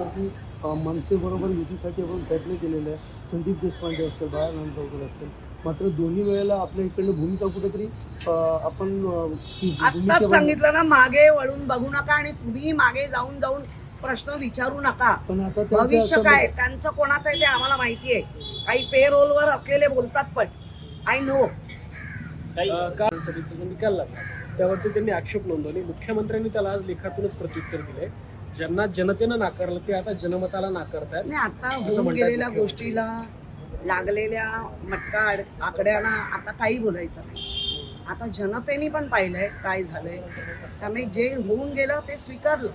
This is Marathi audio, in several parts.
अ, मनसेबरोबर युतीसाठी आपण प्रयत्न केलेला आहे. संदीप देशपांडे असेल बाळा नांदगावकर असतील. मात्र दोन्ही वेळेला आपल्या इकडनं भूमिका कुठेतरी आपण आत्ताच सांगितलं ना मागे वळून बघू नका आणि तुम्ही मागे जाऊन जाऊन प्रश्न विचारू नका. पण आता त्यांचं भविष्य असं- काय? त्यांचं कोणाचं आहे ते आम्हाला माहिती आहे. काही पे रोलवर असलेले बोलतात पण. आय नो अ, का सभेचा जो निकाल लागला. त्यावरती त्यांनी आक्षेप नोंदवले. मुख्यमंत्र्यांनी त्याला आज लेखातूनच प्रत्युत्तर दिले ज्यांना जनतेनं नाकारलं ते आता जनमताला नाकारतायत. नाही आता असं होऊन गेलेल्या मुख्यमंत्री. गोष्टीला लागलेल्या मटका आड- आकड्याला आता काही बोलायचं नाही. आता जनतेने पण पाहिलंय काय झालंय. त्यामुळे जे होऊन गेलं ते स्वीकारलं.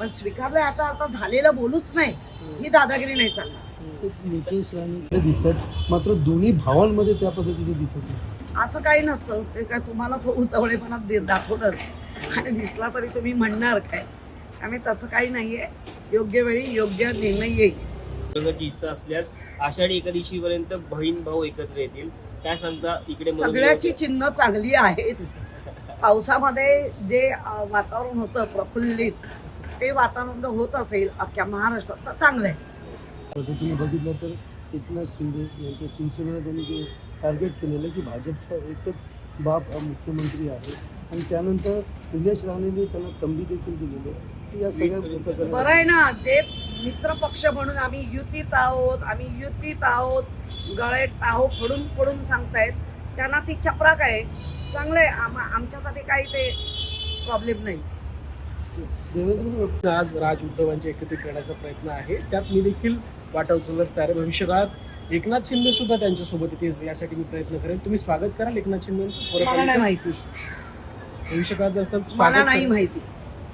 पण स्वीकारलं याचा अर्थ झालेलं बोलूच नाही. ही दादागिरी नाही चालणार. नितेश राणे दिसतात. मात्र दोन्ही भावांमध्ये त्या पद्धतीने दिसत नाही. असं काही नसतं. ते काय तुम्हाला तो उतावळेपणात दे- दाखवतात. आणि दिसला तरी तुम्ही म्हणणार काय? त्यामुळे तसं काही नाहीये. योग्य वेळी योग्य निर्णय येईल. इच्छा असल्यास आषाढी एकादशी पर्यंत बहीण भाऊ एकत्र येतील. काय सांगता इकडे सगळ्याची. चिन्ह चांगली आहेत. पावसामध्ये जे अं, वातावरण होतं प्रफुल्लित ते वातावरण जर होत असेल अख्ख्या महाराष्ट्रात तर चांगलं आहे पद्धतीने बघितलं तर एकनाथ शिंदे यांच्या शिवसेनेला त्यांनी जे टार्गेट केलेलं की भाजपचा एकच बाप हा मुख्यमंत्री आहे. आणि त्यानंतर निलेश राणेंनी त्यांना तंबी देखील दिलेली आहे. या सगळ्या बरं आहे ना जे मित्र पक्ष म्हणून आम्ही युतीत आहोत आम्ही युतीत आहोत गळे टाहो फोडून फोडून सांगतायत त्यांना ती चपराक आहे? चांगलं आहे आम आमच्यासाठी काही ते प्रॉब्लेम नाही. देवेंद्र आज राज उद्धवांची एकत्रित करण्याचा प्रयत्न आहे. त्यात मी देखील वाटा उचलण्यास तयार आहे. भविष्यकाळात एकनाथ शिंदे सुद्धा त्यांच्यासोबत येते यासाठी मी प्रयत्न करेन. तुम्ही स्वागत कराल एकनाथ आले माहिती तर भविष्यकाळात जर स्वागत नाही. माहिती.